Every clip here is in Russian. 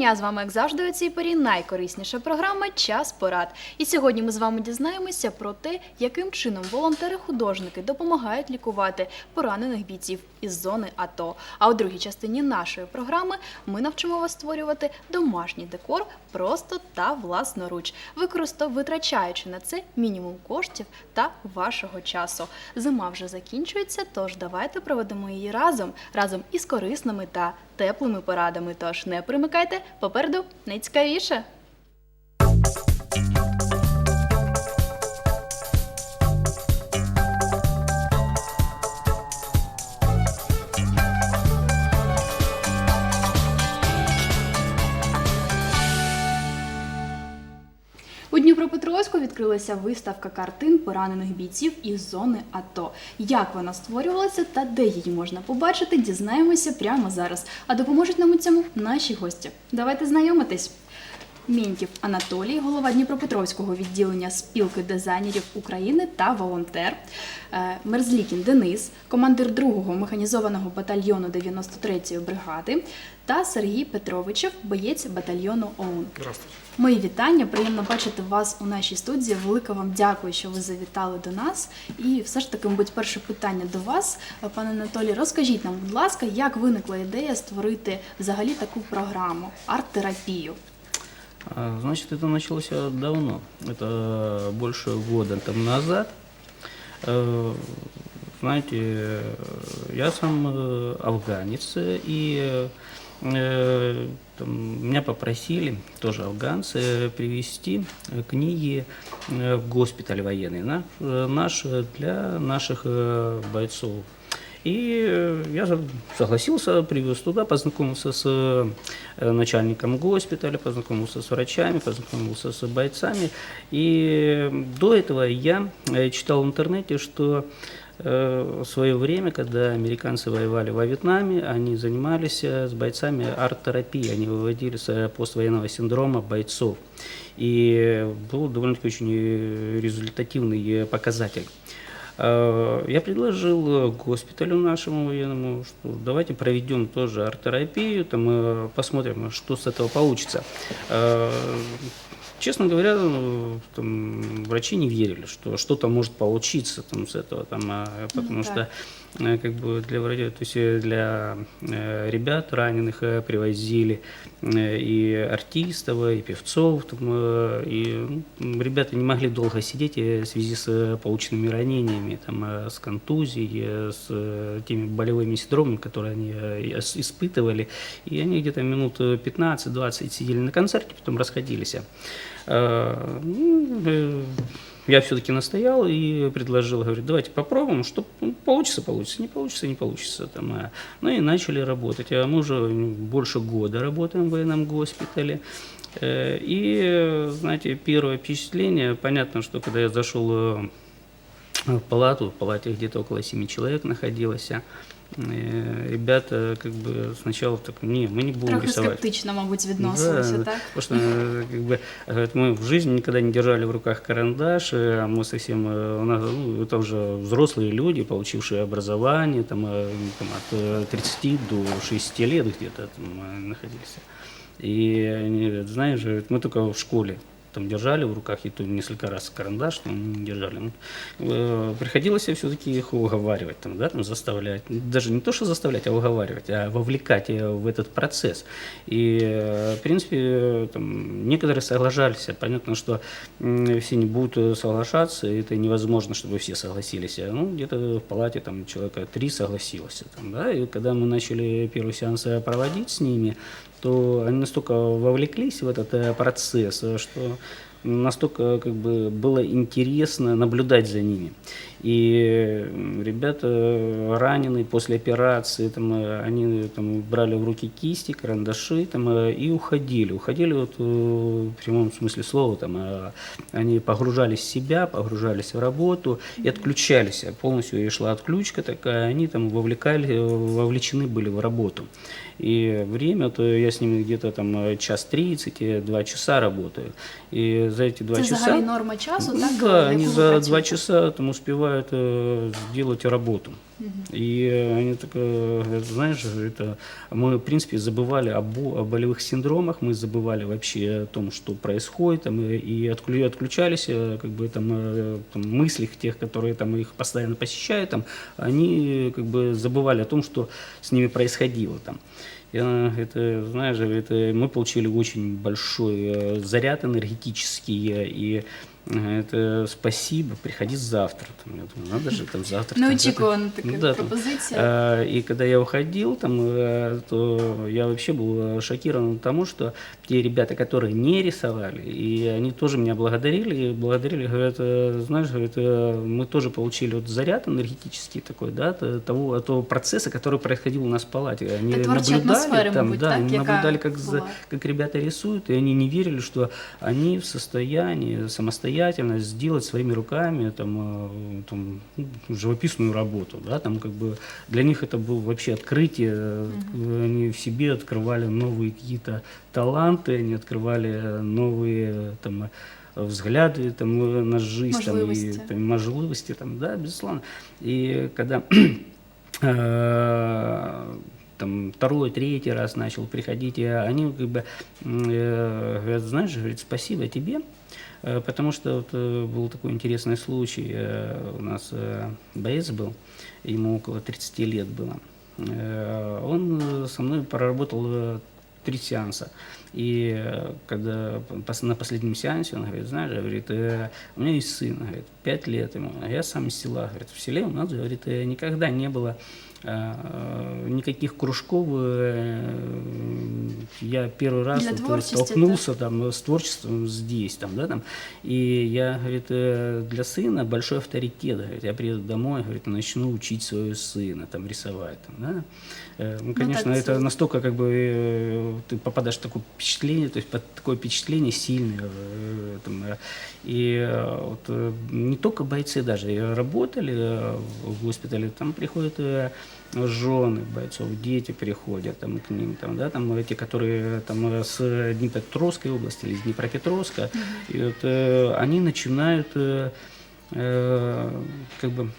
дня з вами, як завжди, у цій порі найкорисніша програма Час порад. І сьогодні ми з вами дізнаємося про те, яким чином волонтери-художники допомагають лікувати поранених бійців із зони АТО. А у другій частині нашої програми ми навчимо вас створювати домашній декор просто та власноруч, використо витрачаючи на це мінімум коштів та вашого часу. Зима вже закінчується, тож давайте проведемо її разом, разом із корисними та теплими порадами. Тож не примикайте, попереду найцікавіше. Відкрилася виставка картин поранених бійців із зони АТО. Як вона створювалася та де її можна побачити, дізнаємося прямо зараз. А допоможуть нам у цьому наші гості. Давайте знайомитись. Міньків Анатолій, голова Дніпропетровського відділення спілки дизайнерів України та волонтер. Е, Мерзлікін Денис, командир 2-го механізованого батальйону 93-ї бригади, та Сергій Петровичев, боєць батальйону ОУН. Здравствуйте. Мої вітання. Приємно бачити вас у нашій студії. Велике вам дякую, що ви завітали до нас. І все ж таки, мабуть, перше питання до вас, пане Анатолій. Розкажіть нам, будь ласка, як виникла ідея створити взагалі таку програму арт-терапію? А, Значит, это началось э, давно. Это больше года там назад. Э, Знаете, э, я сам э, афганец, э, и э, там меня попросили, тоже афганцы, привезти э, книги э, в госпиталь военный на- э, наш э, для наших э, бойцов. И э, я согласился, привез туда, познакомился с э, начальником госпиталя, познакомился с врачами, познакомился с бойцами. И до этого я э, читал в интернете, что э, в свое время, когда американцы воевали во Вьетнаме, они занимались э, с бойцами арт-терапией, они выводили с э, поствоенного синдрома бойцов. И был довольно-таки очень э, результативный э, показатель. Э, Я предложил э, госпиталю нашему военному, что давайте проведем тоже арт-терапию, там э, посмотрим, что с этого получится. Честно говоря, э, там, врачи не верили, что что-то может получиться там, с этого, там, а, потому так. что как бы для врачей, то есть э, для э, ребят раненых э, привозили э, и артистов, и певцов, там, э, и ну, ребята не могли долго сидеть э, в связи с э, полученными ранениями, там, э, с контузией, э, с э, теми болевыми синдромами, которые они э, испытывали, и они где-то минут э, 15-20 сидели на концерте, потом расходились. Я все-таки настоял и предложил, говорю, давайте попробуем, что получится, получится, не получится, не получится. Там, а. Ну и начали работать. А мы уже больше года работаем в военном госпитале. Э, И, знаете, первое впечатление, понятно, что когда я зашел э, в палату, в палате где-то около семи человек находилось, а, ребята как бы сначала так, не, мы не будем Трохи рисовать. скептично, мабуть, відносилися, Да, так? Потому что э, как бы, мы в жизни никогда не держали в руках карандаш, э, а мы совсем, э, у нас, ну, это уже взрослые люди, получившие образование, там, э, там, от э, 30 до 60 лет где-то там э, находились. И они говорят, знаешь, мы только в школе там держали в руках, и то несколько раз карандаш, но не держали. Ну, э, приходилось все-таки их уговаривать, там, да, там, заставлять. Даже не то, что заставлять, а уговаривать, а вовлекать э, в этот процесс. И, э, в принципе, там, некоторые соглашались. Понятно, что все не будут э, соглашаться, это невозможно, чтобы все согласились. А, Ну, где-то в палате там человека три согласилось. Там, да, и когда мы начали первый сеанс проводить с ними, то они настолько вовлеклись в этот э, процесс, э, что настолько как бы было интересно наблюдать за ними. И ребята раненые после операции, там, э, они там, брали в руки кисти, карандаши там, э, и уходили. Уходили вот, э, в прямом смысле слова. Там, они погружались в себя, погружались в работу и отключались. Полностью и шла отключка такая, они там вовлекали, вовлечены были в работу. И время, то я с ними где-то там час 30, э, два часа работаю. И за эти два часа... взагалі норма часу, Ну так? Да, они за два часа там успевают э, сделать работу. И э, они так э, знаешь, это мы, в принципе, забывали о, о болевых синдромах, мы забывали вообще о том, что происходит, там, и, и отклю- отключались, э, как бы там, э, там мыслях тех, которые там их постоянно посещают, там, они как бы забывали о том, что с ними происходило там. Я, это, знаешь, это мы получили очень большой э, заряд энергетический, э, и э, это спасибо, приходи завтра. Там, я думаю, надо же там завтра. Неочікувана така Ну да, там, пропозиція. а, И когда я уходил, там, э, то я вообще был э, шокирован тому, что те ребята, которые не рисовали, и они тоже меня благодарили, и благодарили, говорят, э, знаешь, говорят, э, мы тоже получили вот заряд энергетический такой, да, того, того процесса, который происходил у нас в палате. Они Та атмосфера, там, да, так, они наблюдали, как, за- как ребята рисуют, и они не верили, что они в состоянии самостоятельно сделать своими руками там, э, там, ну, живописную работу. Да? Там, как бы, для них это было вообще открытие. э, Они в себе открывали новые какие-то таланты, они открывали новые там, взгляды там, на жизнь, там, и, Можливості. там, можливости, там, да, безусловно. И когда э, там второй, третий раз начал приходить, и они как бы э, говорят, знаешь, говорит, спасибо тебе, потому что вот, э, был такой интересный случай, э, у нас э, боец был, ему около 30 лет было, Э, он э, со мной проработал э, три сеанса. И э, когда на последнем сеансе он говорит, знаешь, говорит, э, у меня есть сын, говорит, пять лет ему, а я сам из села, говорит, в селе у нас, говорит, э, никогда не было э, никаких кружков. э, Я первый раз Для вот, э, столкнулся там, с творчеством здесь, там, да, там, и я, говорит, э, для сына большой авторитет, говорит, я приеду домой, говорит, начну учить своего сына там рисовать, там, да. Э, Ну, конечно, так, это э, настолько как бы э, ты попадаешь в такое впечатление, то есть под такое впечатление сильное. э, там, э, И э, вот э, не только бойцы даже работали э, в госпитале, там приходят э, жены бойцов, дети приходят там к ним, там, да, там эти, которые там с Днепропетровской области или из Днепропетровска, и вот э, они начинают э, э, как бы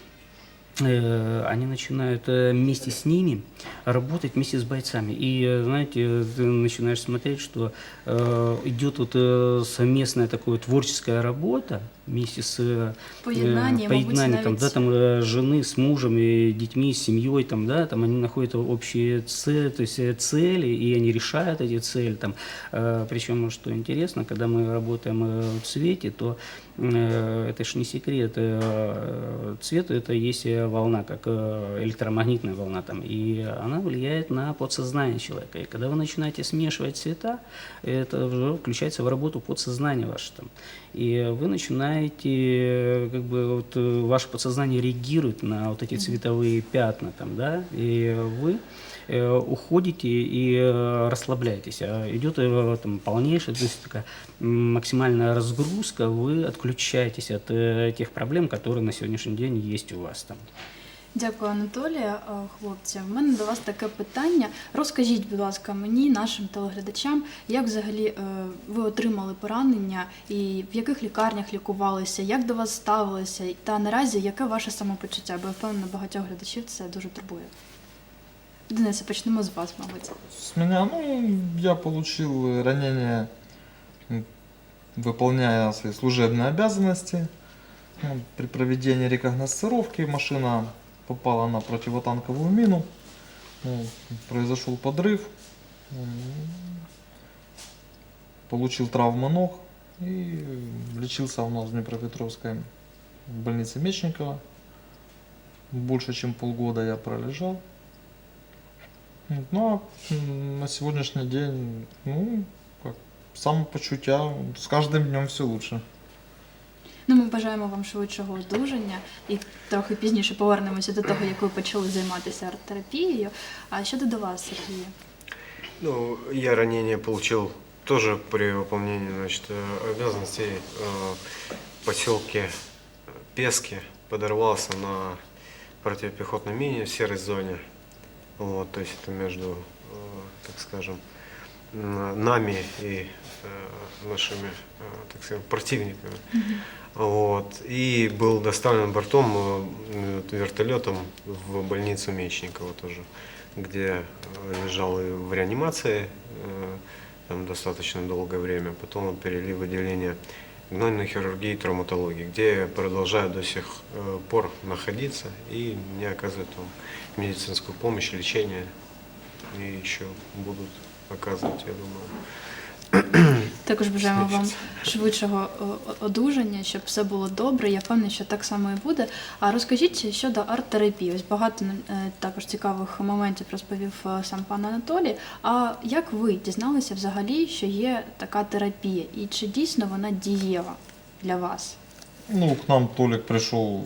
они начинают э, вместе с ними работать вместе с бойцами. И, э, знаете, ты начинаешь смотреть, что э, идет вот э, совместная такая творческая работа вместе с э, Поєднання, э, мабуть, поединание, там, да, там э, жены с мужем и детьми, с семьей, там, да, там они находят общие цели, то есть э, цели, и они решают эти цели, там, Э, причем, что интересно, когда мы работаем э, в цвете, то э, это ж не секрет, э, цвет это есть э, волна, как э, электромагнитная волна, там, и она влияет на подсознание человека, и когда вы начинаете смешивать цвета, это включается в работу подсознания ваше, там, и вы начинаете, э, как бы, вот, э, ваше подсознание реагирует на вот эти цветовые пятна, там, да, и вы э, уходите и э, расслабляетесь. А идет э, там, полнейшая, то есть такая м, максимальная разгрузка, вы отключаетесь от э, тех проблем, которые на сегодняшний день есть у вас там. Дякую, Анатолія. Е, Хлопці, в мене до вас таке питання. Розкажіть, будь ласка, мені, нашим телеглядачам, як взагалі е, ви отримали поранення і в яких лікарнях лікувалися, як до вас ставилися, та наразі яке ваше самопочуття? Бо я впевнена, багатьох глядачів це дуже турбує. Денисе, почнемо з вас, мабуть. С меня, ну, я получил ранение, м, выполняя свои служебные обязанности. Ну, При проведении рекогносцировки машина попала на противотанковую мину. Ну, произошел подрыв. Получил травмы ног и лечился у нас в Днепропетровской больнице Мечникова. Больше чем полгода я пролежал. Вот, Ну, а м, на сегодняшний день, ну, как самопочуття, с каждым днем все лучше. Ну, ми бажаємо вам швидшого одужання і трохи пізніше повернемося до того, як ви почали займатися арт-терапією. А щодо до вас, Сергія? Ну, я ранение получил тоже при выполнении значит, э, обязанностей э, в поселке Пески. Подорвался на противопехотной мине в серой зоне. Вот, то есть это между, э, так скажем, нами и э, нашими, э, так сказать, противниками. Вот. И был доставлен бортом вертолетом в больницу Мечникова тоже, где лежал в реанимации там достаточно долгое время. Потом вот перевели в отделение гнойной хирургии и травматологии, где я продолжаю до сих э, пор находиться и мне оказывают там медицинскую помощь, лечение и еще будут оказывать, я думаю. Також бажаємо вам швидшого одужання, щоб все було добре. Я впевнена, що так само і буде. А розкажіть щодо арт-терапії. Ось багато е, також цікавих моментів розповів е, сам пан Анатолій. А як ви дізналися взагалі, що є така терапія, і чи дійсно вона дієва для вас? Ну, к нам Толик пришел в-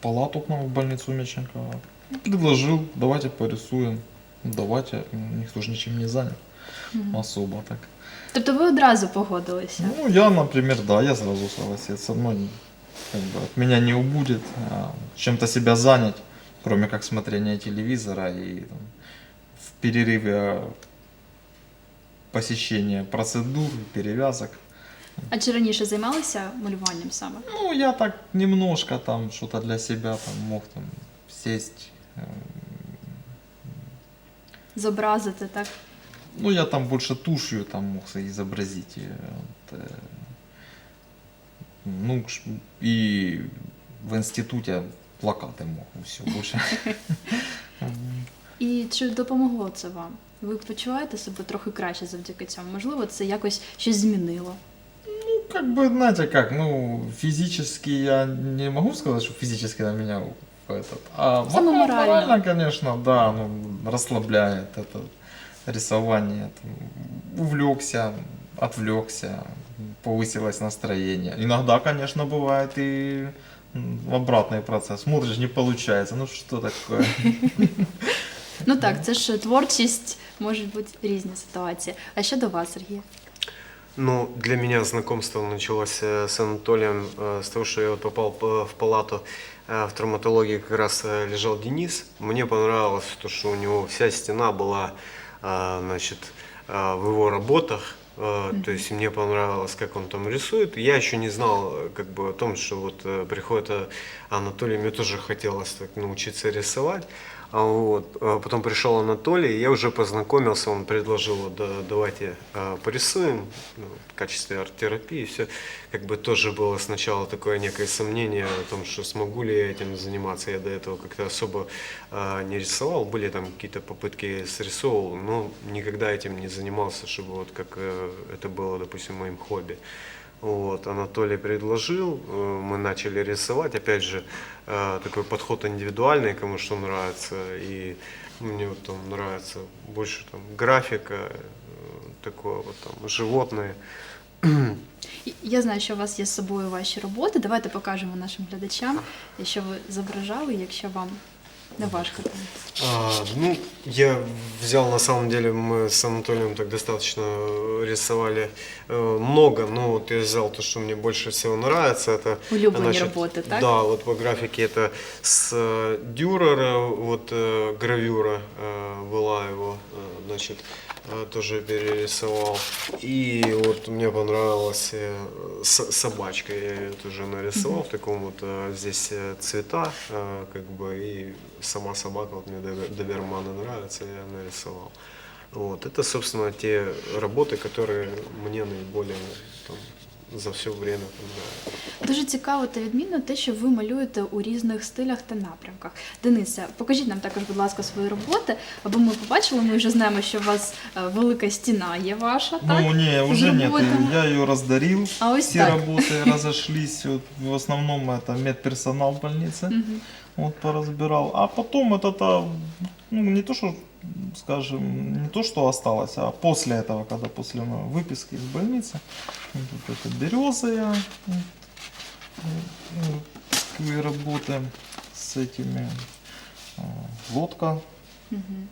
палату к нам в больницу Мечникова. Предложил, давайте порисуем. Ну, Давайте, никто же ничем не занят особо так. Тобто ви одразу погодилися? Ну, я, например, да, я сразу согласился. Но как бы, от меня не убудет а, чем-то себя занять, кроме как смотрения телевизора и там, в перерыве посещения процедур, перевязок. А чи раніше займалися малюванням саме? Ну, я так немножко там что-то для себя там мог там сесть. Зобразити так? Ну, я там больше тушью там мог изобразить. э, вот, э, ну, ш- и в институте плакаты мог, все, больше. І чи допомогло це вам? Ви почуваєте себе трохи краще завдяки цьому? Можливо, це якось щось змінило? Ну, как бы, знаете как, ну, физически я не могу сказать, что физически на меня этот, а Самое морально, морально. морально, конечно, да, ну, расслабляет это рисование, там, увлекся, отвлекся, повысилось настроение. Иногда, конечно, бывает и м, обратный процесс. Смотришь, не получается, ну что такое? Ну так, це ж творчість, можуть бути різні ситуації. А що до вас, Сергій? Ну, для меня знакомство началось э, с Анатолием э, с того, что я вот попал п- в палату э, в травматологии, как раз э, лежал Денис. Мне понравилось то, что у него вся стена была, э, значит, э, в его работах. Э, То есть мне понравилось, как он там рисует. Я еще не знал как бы о том, что вот э, приходит э, Анатолий, мне тоже хотелось так научиться рисовать. А вот, а потом пришел Анатолий, я уже познакомился, он предложил, да, давайте а, порисуем ну, в качестве арт-терапии. Все как бы тоже было сначала такое некое сомнение о том, что смогу ли я этим заниматься. Я до этого как-то особо не рисовал, были там какие-то попытки срисовывал, но никогда этим не занимался, чтобы вот как э, это было, допустим, моим хобби. Вот, Анатолий предложил, э, мы начали рисовать, опять же, э, такой подход индивидуальный, кому что нравится, и мне вот там нравится больше там графика, э, такое вот там животные. І- Я знаю, що у вас є з собою ваші роботи. Давайте покажемо нашим глядачам, що ви зображали, якщо вам там. А, ну, я взял на самом деле, мы с Анатолием так достаточно рисовали э, много, но вот я взял то, что мне больше всего нравится, это Улюблені роботи, так? Да, вот по графике это с э, Дюрера, вот э, гравюра э, была его, э, значит, тоже перерисовал. И вот мне понравилась э, собачка, я ее тоже нарисовал в таком вот э, здесь э, цвета, э, как бы, и сама собака, вот мне добер- доберманы нравится, я нарисовал. Вот, это, собственно, те работы, которые мне наиболее там, за все время понравились. Дуже цікаво та відмінно те, що ви малюєте у різних стилях та напрямках. Денисе, покажіть нам також, будь ласка, свої роботи, аби ми побачили. Ми вже знаємо, що у вас е, велика стіна є ваша, так? Ну, не, З уже нет. роботами. Я ее раздарил. А ось Все так. работы разошлись. Вот, в основном это медперсонал в больнице. Мгм. Вот поразбирал. А потом это, то ну, не то, что, скажем, не то, что осталось, а после этого, когда после моей выписки из больницы, вот тут это береза я, вот, ну, такие работы с этими, а, лодка Мгм.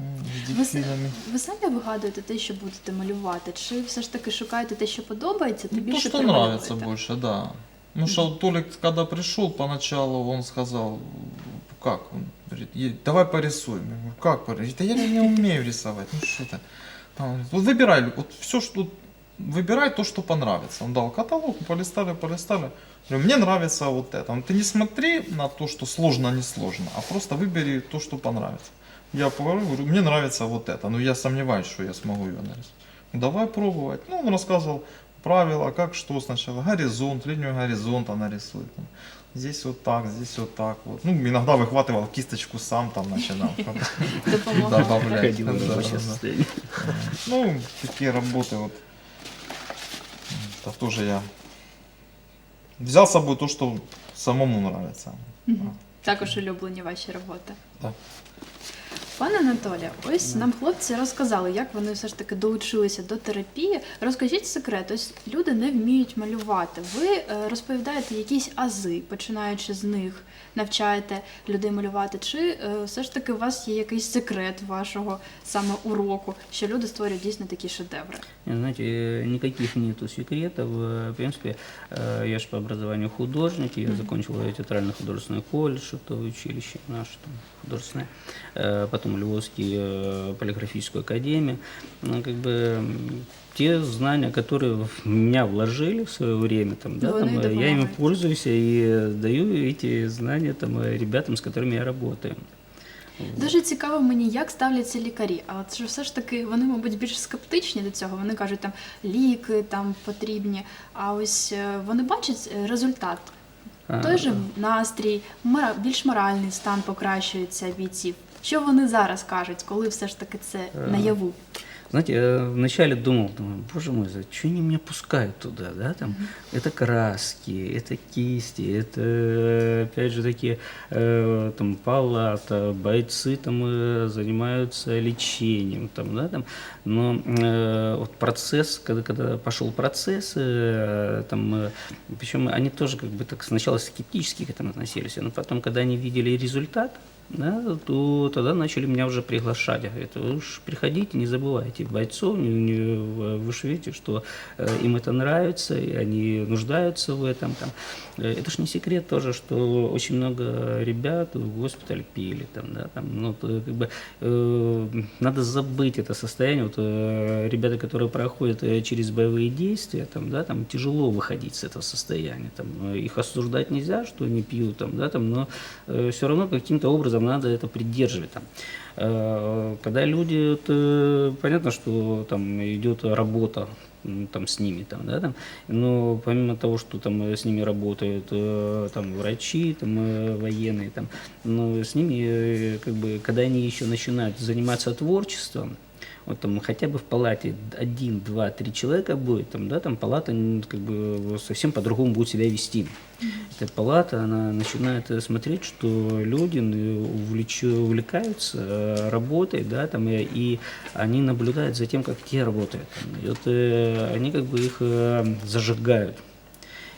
м, с Ви, с- дельфинами. ви самі вигадуєте те, що будете малювати, чи все ж таки шукаєте те, що подобається, та Ну, то, більше что прималюєте? нравится больше, да. Ну что Толик, когда пришел поначалу, он сказал, как? Он говорит, «Е- давай порисуем. Я говорю, как порисуем? Да я не умею рисовать. Ну что ты? А, Вот выбирай, вот все, что выбирай то, что понравится. Он дал каталог, полистали, полистали. Говорю, мне нравится вот это. Он, Ты не смотри на то, что сложно, не сложно, а просто выбери то, что понравится. Я поговорю, говорю, мне нравится вот это, но я сомневаюсь, что я смогу ее нарисовать. «Ну, Давай пробовать. Ну, он рассказывал правила, как что сначала. Горизонт, линию горизонта нарисуй. там. Здесь вот так, здесь вот так вот. Ну, иногда выхватывал кисточку сам, там начинал. Допомагає. Добавлять. Приходило в Да, рабочее да. состояние. Ну, такие работы вот. Это тоже я взял с собой то, что самому нравится. Також улюблені ваші роботи. Так. Пане Анатолію, ось нам хлопці розказали, як вони все ж таки долучилися до терапії. Розкажіть секрет, ось люди не вміють малювати. Ви е, розповідаєте якісь ази, починаючи з них, навчаєте людей малювати, чи е, все ж таки у вас є якийсь секрет вашого саме уроку, що люди створюють дійсно такі шедеври? Не, Знаете, э, никаких нету секретов. Э, В принципе, э, я же по образованию художник, я закончил театрально-художественный колледж, это училище наше там, художественное, Э, потом Львовский э, полиграфическую академию. Ну, как бы м, те знания, которые в меня вложили в свое время, там, да, Ну, там, они э, я ими допомагають. пользуюсь и даю эти знания там, э, ребятам, с которыми я работаю. Дуже цікаво мені, як ставляться лікарі. А от що все ж таки вони, мабуть, більш скептичні до цього. Вони кажуть, там ліки там потрібні. А ось е, вони бачать е, результат. А, Той же настрій, мора- більш моральний стан покращується бійців. Що вони зараз кажуть, коли все ж таки це наяву? Знаете, я вначале думал, думаю, боже мой, что они меня пускают туда, да, там, это краски, это кисти, это, опять же, такие, э, там, палата, бойцы там э, занимаются лечением, там, да, там, но э, вот процесс, когда, когда пошел процесс, э, там, э, причем они тоже как бы так сначала скептически к этому относились, но потом, когда они видели результат, да, то тогда начали меня уже приглашать. Говорят, вы уж приходите, не забывайте бойцов, не- не- вы же видите, что э, им это нравится, и они нуждаются в этом. Там. Э, Это ж не секрет тоже, что очень много ребят в госпиталь пили. Там, да, там, ну, то, как бы, э, надо забыть это состояние. Вот, э, ребята, которые проходят э, через боевые действия, там, да, там тяжело выходить с этого состояния. Там, э, их осуждать нельзя, что они пьют, там, да, там, но все равно каким-то образом надо это придерживать. Там. Э, Когда люди, вот, понятно, что там идет работа там с ними, там, да, там, но помимо того, что там с ними работают э, там врачи, там э, военные, там, но с ними, как бы, когда они еще начинают заниматься творчеством, вот там хотя бы в палате один, два, три человека будет, там, да, там палата как бы совсем по-другому будет себя вести. Эта палата, она начинает э, смотреть, что люди увлеч- увлекаются э, работой, да, там, э, и они наблюдают за тем, как те работают. И вот, они как бы их зажигают.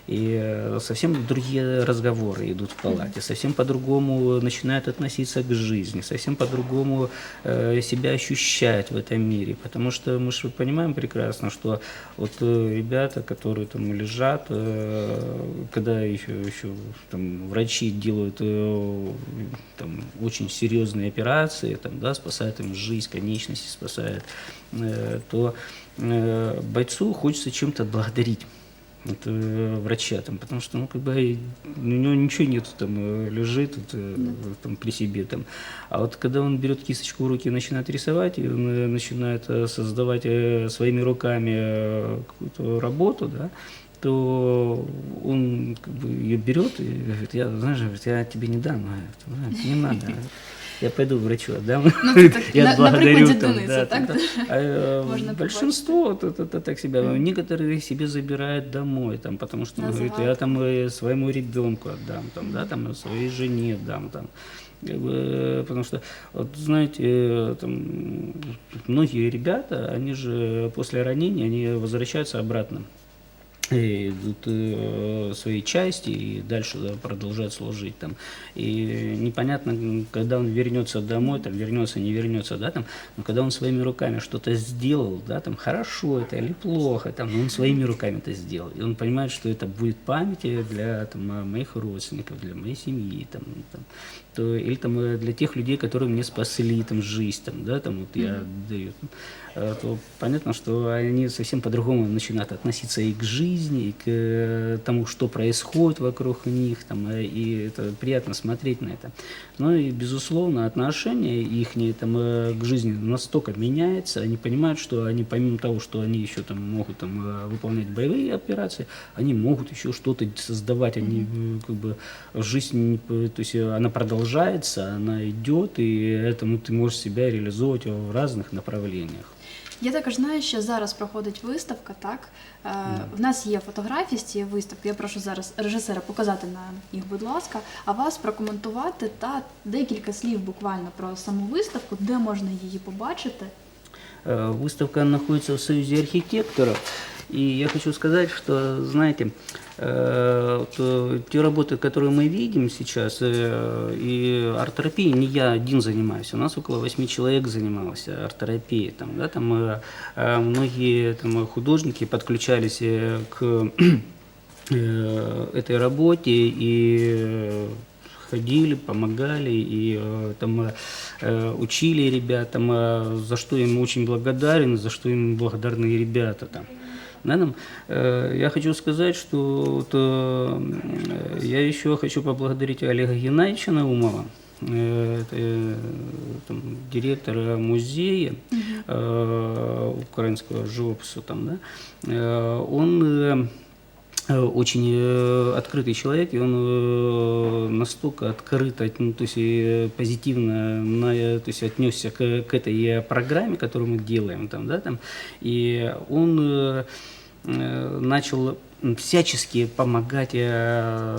И э, совсем другие разговоры идут в палате, совсем по-другому начинают относиться к жизни, совсем по-другому э, себя ощущать в этом мире. Потому что мы же понимаем прекрасно, что вот э, ребята, которые там лежат, когда еще, еще там, врачи делают там, очень серьезные операции, там, да, спасают им жизнь, конечности спасают, то бойцу хочется чем-то отблагодарить вот, э, врача, там, потому что, ну, как бы, у него ничего нету, там, э, лежит вот, э, там, при себе, там. А вот когда он берет кисточку в руки и начинает рисовать, и он э, начинает создавать своими руками какую-то работу, да, то он как бы ее берет и говорит, я, знаешь, говорит, я тебе не дам, говорит, «Знаешь, не надо. Я пойду врачу отдам. Ну, Я на благодарю там, да, так? там. А, э, Можно большинство так себя, некоторые себе забирают домой, там, потому что он говорит, я там э, своему ребенку отдам, там, да, там, э, своей жене отдам, там. Как бы, потому что, вот, знаете, там, многие ребята, они же после ранения, они возвращаются обратно своей части и дальше да, продолжают служить там. И непонятно, когда он вернется домой, там вернется, не вернется, да, там, но когда он своими руками что-то сделал, да, там хорошо это или плохо, там, но он своими руками это сделал. И он понимает, что это будет памяти для там, моих родственников, для моей семьи, там, там, то, или там э, для тех людей, которые мне спасли там жизнь, там, да, там вот я даю, э, то понятно, что они совсем по-другому начинают относиться и к жизни, и к э, тому, что происходит вокруг них, там, э, и это приятно смотреть на это. Ну и, безусловно, отношение их там, э, к жизни настолько меняется, они понимают, что они, помимо того, что они еще там могут там, э, выполнять боевые операции, они могут еще что-то создавать, они э, как бы жизнь, то есть э, она продолжается, она идет, и этому ты можешь себя реализовывать в разных направлениях. Я також знаю, що зараз проходить виставка, так? Е, В нас є фотографії з цієї виставки. Я прошу зараз режисера показати нам їх, будь ласка, а вас прокоментувати та декілька слів буквально про саму виставку, де можна її побачити. Э, Выставка находится в Союзе архитекторов. И я хочу сказать, что, знаете, э, вот, э, те работы, которые мы видим сейчас, э, и арт-терапией не я один занимаюсь. У нас около восьми человек занималось арт-терапией. Там, да, там, многие там, художники подключались к этой работе и ходили, помогали и там учили ребят, там, э, за что им очень благодарен, за что им благодарны ребята там. Там, э, я хочу сказать, что вот, э, я еще хочу поблагодарить Олега Геннадьевича Наумова, э, э, там, директора музея э, украинского живопису там, да, Э, он э, э, очень э, открытый человек, и он э, настолько открыто, ну, то есть э, позитивно на, э, то есть отнесся к, к этой э, программе, которую мы делаем там, да, там, и он э, э, начал всячески помогать э,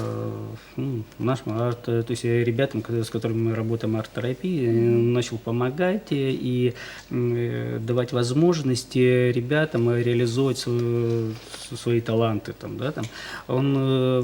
ну, нашим арт, то есть э, ребятам, с которыми мы работаем арт-терапии, э, начал помогать э, и э, давать возможности ребятам э, реализовывать свою- свои таланты. Там, да, там. Он э,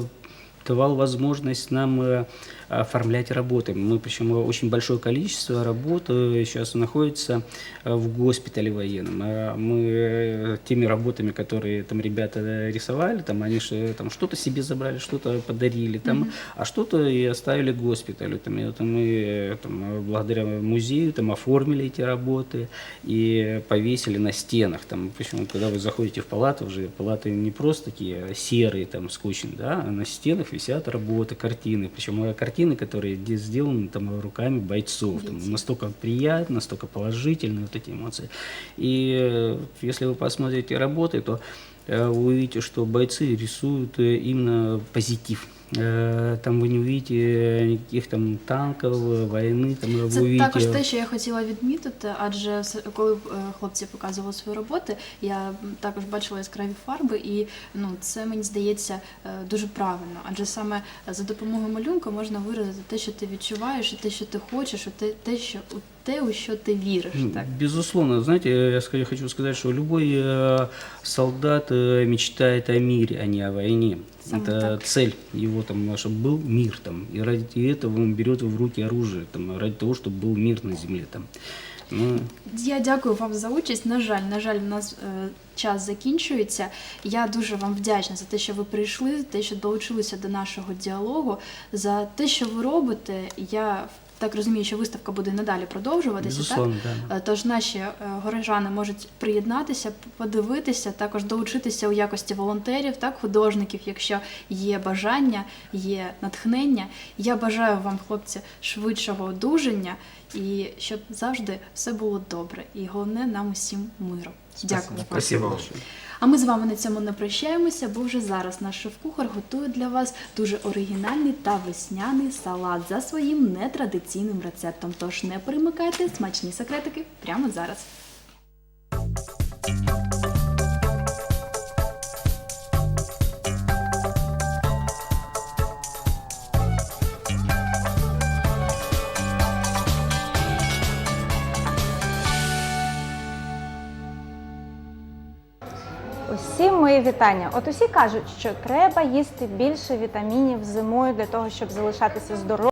давал возможность нам э, оформлять работы. Мы, причем очень большое количество работ э, сейчас находится э, в госпитале военном. А Мы э, теми работами, которые там ребята э, рисовали, там они же там что-то себе забрали, что-то подарили, там, а что-то и оставили госпиталю. Там, и вот мы э, там, э, благодаря музею там, оформили эти работы и повесили на стенах. Там, причем, когда вы заходите в палату, уже палаты не просто такие серые, там, скучные, да, а на стенах висят работы, картины. Причем э, картины, которые де- сделаны там, руками бойцов. Там, настолько приятно, настолько положительные вот эти эмоции. И э, если вы посмотрите работы, то э, вы увидите, что бойцы рисуют э, именно позитив. Э, Там вы не увидите никаких там танков, э, войны, там вы Це увидите... також те, що я хотіла відмітити, адже все- коли е, хлопці показували свої роботи, я м, також бачила яскраві фарби, і ну це мені здається е, дуже правильно. Адже саме за допомогою малюнка можна виразити те, що ти відчуваєш, і те, що ти хочеш, і те, те, що у те, у що ти віриш. Ну, Так Безусловно, знаете, я ска- хочу сказать, что любой э, солдат э, мечтает о мире, а не о войне. Саме Это так. цель его, там, чтобы был мир там, и ради этого он берет в руки оружие, там, ради того, чтобы был мир на земле там. Ну, Я дякую вам за участь. На жаль, на жаль, у нас е, час закінчується. Я дуже вам вдячна за те, що ви прийшли, за те, що долучилися до нашого діалогу, за те, що ви робите. Я так розумію, що виставка буде надалі продовжуватися. Так? да. Е, Тож наші е, горожани можуть приєднатися, подивитися, також долучитися у якості волонтерів, так, художників, якщо є бажання, є натхнення. Я бажаю вам, хлопці, швидшого одужання і щоб завжди все було добре. І головне нам усім миру. Дякую вам. Спасибо большое. А ми з вами на цьому не прощаємося, бо вже зараз наш шеф-кухар готує для вас дуже оригінальний та весняний салат за своїм нетрадиційним рецептом. Тож не перемикайте смачні секретики прямо зараз. мої вітання. От усі кажуть, що треба їсти більше вітамінів зимою для того, щоб залишатися здоровим.